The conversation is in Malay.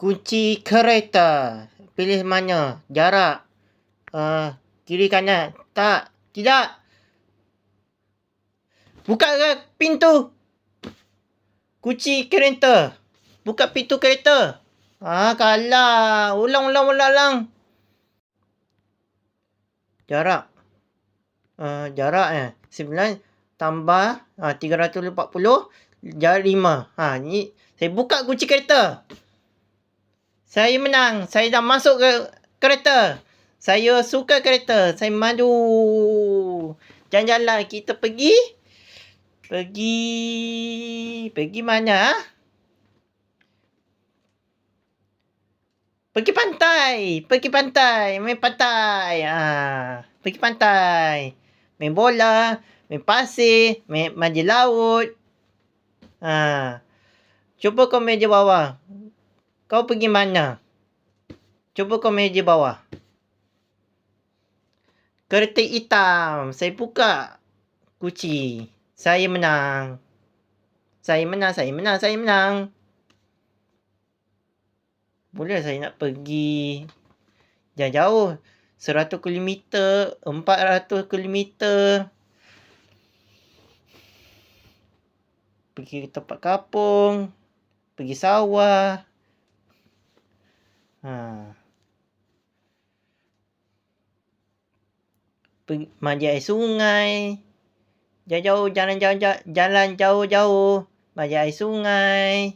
Kunci kereta. Pilih mana? Jarak. Uh, kiri kanan. Tak. Tidak. Buka pintu. Kunci kereta. Buka pintu kereta. Ah, kalah. Ulang, ulang, ulang, ulang. Jarak. Uh, jarak eh. 9 tambah uh, 340. Jarak 5. Ha, ni saya buka kunci kereta. Saya menang. Saya dah masuk ke kereta. Saya suka kereta. Saya madu. Jalan-jalan kita pergi. Pergi. Pergi mana? Pergi pantai. Pergi pantai. Main pantai. Ha. Pergi pantai. Main bola. Main pasir. Main mandi laut. Ha. Cuba kau meja bawah. Kau pergi mana? Cuba kau meja bawah. Kereta hitam. Saya buka kunci. Saya menang. Saya menang, saya menang, saya menang. Boleh saya nak pergi jauh-jauh. 100 km, 400 km. Pergi ke tempat kapung. Pergi sawah. à. mà dạy xuống ngay. Dạy dâu cho nên cho cho dạy lên châu châu mà dạy xuống ngay.